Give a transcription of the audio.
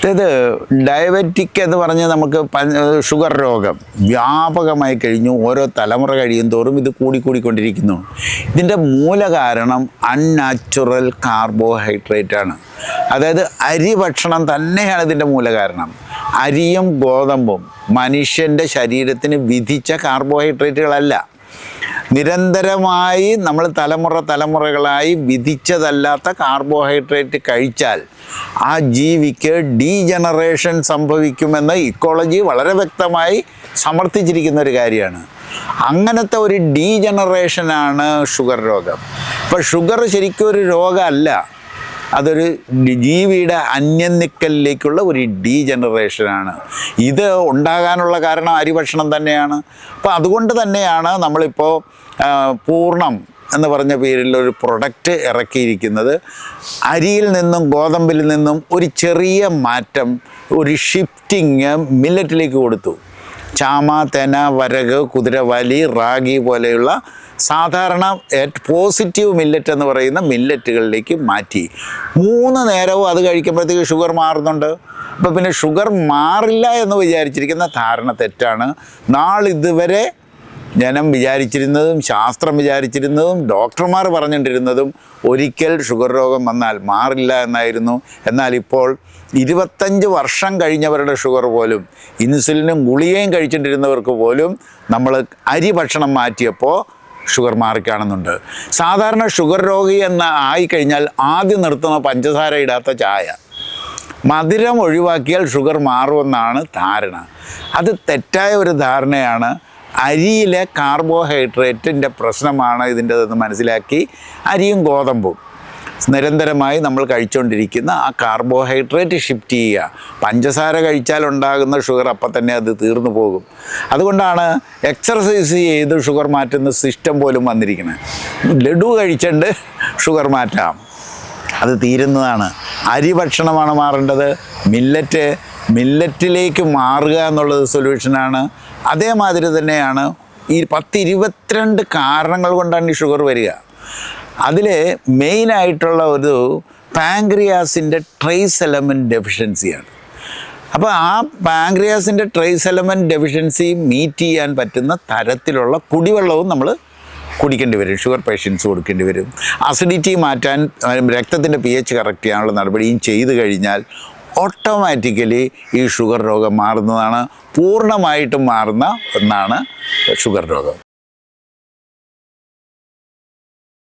അതായത് ഡയബറ്റിക് എന്ന് പറഞ്ഞ് നമുക്ക് ഷുഗർ രോഗം വ്യാപകമായി കഴിഞ്ഞു ഓരോ തലമുറ കഴിയും തോറും ഇത് കൂടിക്കൂടിക്കൊണ്ടിരിക്കുന്നു. ഇതിന്റെ മൂല കാരണം അൺനാച്ചുറൽ കാർബോഹൈഡ്രേറ്റ് ആണ്. അതായത് അരി ഭക്ഷണം തന്നെയാണ് ഇതിന്റെ മൂലകാരണം അരിയും ഗോതമ്പും മനുഷ്യന്റെ ശരീരത്തിന് വിധിച്ച കാർബോഹൈഡ്രേറ്റുകളല്ല നിരന്തരമായി നമ്മൾ തലമുറ തലമുറകളായി വിധിച്ചതല്ലാത്ത കാർബോഹൈഡ്രേറ്റ് കഴിച്ചാൽ ആ ജീവിക്ക് ഡീജനറേഷൻ സംഭവിക്കുമെന്ന് ഇക്കോളജി വളരെ വ്യക്തമായി സമർത്ഥിച്ചിരിക്കുന്ന ഒരു കാര്യമാണ്. അങ്ങനത്തെ ഒരു ഡീജനറേഷനാണ് ഷുഗർ രോഗം. ഇപ്പോൾ ഷുഗർ ശരിക്കും ഒരു രോഗമല്ല. അതൊരു ഡി- ജീവിയുടെ അന്യനിക്കലിലേക്കുള്ള ഒരു ഒരു ഡീജനറേഷനാണ്. ഇത് ഉണ്ടാകാനുള്ള കാരണം അരിഭക്ഷണം തന്നെയാണ്. അപ്പോൾ അതുകൊണ്ട് തന്നെയാണ് നമ്മളിപ്പോൾ പൂർണം എന്ന് പറഞ്ഞ പേരിൽ ഒരു പ്രൊഡക്റ്റ് ഇറക്കിയിരിക്കുന്നത്. അരിയിൽ നിന്നും ഗോതമ്പിൽ നിന്നും ഒരു ചെറിയ മാറ്റം ഒരു ഷിഫ്റ്റിങ് മില്ലറ്റിലേക്ക് കൊടുത്തു. ചാമ തെന വരക് കുതിരവാലി റാഗി പോലെയുള്ള സാധാരണ പോസിറ്റീവ് മില്ലറ്റ് എന്ന് പറയുന്ന മില്ലറ്റുകളിലേക്ക് മാറ്റി. മൂന്ന് നേരവും അത് കഴിക്കുമ്പോഴത്തേക്ക് ഷുഗർ മാറുന്നുണ്ട്. അപ്പോൾ പിന്നെ ഷുഗർ മാറില്ല എന്ന് വിചാരിച്ചിരിക്കുന്ന ധാരണ തെറ്റാണ്. നാളിതുവരെ ജനം വിചാരിച്ചിരുന്നതും ശാസ്ത്രം വിചാരിച്ചിരുന്നതും ഡോക്ടർമാർ പറഞ്ഞുകൊണ്ടിരുന്നതും ഒരിക്കൽ ഷുഗർ രോഗം വന്നാൽ മാറില്ല എന്നായിരുന്നു. എന്നാൽ ഇപ്പോൾ ഇരുപത്തഞ്ച് വർഷം കഴിഞ്ഞവരുടെ ഷുഗർ പോലും ഇൻസുലിനും ഗുളികയും കഴിച്ചിട്ടിരുന്നവർക്ക് പോലും നമ്മൾ അരി ഭക്ഷണം മാറ്റിയപ്പോൾ ഷുഗർ മാറിക്കാണുന്നുണ്ട്. സാധാരണ ഷുഗർ രോഗി എന്ന ആയിക്കഴിഞ്ഞാൽ ആദ്യം നിർത്തുന്ന പഞ്ചസാര ഇടാത്ത ചായ. മധുരം ഒഴിവാക്കിയാൽ ഷുഗർ മാറുമെന്നാണ് ധാരണ. അത് തെറ്റായ ഒരു ധാരണയാണ്. അരിയിലെ കാർബോഹൈഡ്രേറ്റിന്റെ പ്രശ്നമാണ് ഇതിന്റെതെന്ന് മനസ്സിലാക്കി അരിയും ഗോതമ്പും. നിരന്തരമായി നമ്മൾ കഴിച്ചുകൊണ്ടിരിക്കുന്ന ആ കാർബോഹൈഡ്രേറ്റ് ഷിഫ്റ്റ് ചെയ്യുക. പഞ്ചസാര കഴിച്ചാൽ ഉണ്ടാകുന്ന ഷുഗർ അപ്പം തന്നെ അത് തീർന്നു പോകും. അതുകൊണ്ടാണ് എക്സർസൈസ് ചെയ്ത് ഷുഗർ മാറ്റുന്ന സിസ്റ്റം പോലും വന്നിരിക്കുന്നത്. ലഡു കഴിച്ചുകൊണ്ട് ഷുഗർ മാറ്റാം. അത് തീരുന്നതാണ്. അരി ഭക്ഷണമാണ് മാറേണ്ടത്. മില്ലറ്റ് മില്ലറ്റിലേക്ക് മാറുക എന്നുള്ളത് സൊല്യൂഷനാണ് അതേമാതിരി തന്നെയാണ് ഈ പത്ത് ഇരുപത്തിരണ്ട് കാരണങ്ങൾ കൊണ്ടാണ് ഈ ഷുഗർ വരിക. അതിൽ മെയിനായിട്ടുള്ള ഒരു പാങ്ക്രിയാസിന്റെ ട്രേസ് എലമെന്റ് ഡെഫിഷ്യൻസിയാണ് അപ്പോൾ ആ പാങ്ക്രിയാസിന്റെ ട്രേസ് എലമെന്റ് ഡെഫിഷ്യൻസി മീറ്റ് ചെയ്യാൻ പറ്റുന്ന തരത്തിലുള്ള കുടിവെള്ളവും നമ്മൾ കുടിക്കേണ്ടി വരും. ഷുഗർ പേഷ്യൻസ് കൊടുക്കേണ്ടി വരും. അസിഡിറ്റി മാറ്റാൻ രക്തത്തിന്റെ പി എച്ച് കറക്റ്റ് ചെയ്യാനുള്ള നടപടിയും ചെയ്തു കഴിഞ്ഞാൽ ഓട്ടോമാറ്റിക്കലി ഈ ഷുഗർ രോഗം മാറുന്നതാണ് പൂർണമായിട്ടും മാറുന്ന ഒന്നാണ് ഷുഗർ രോഗം.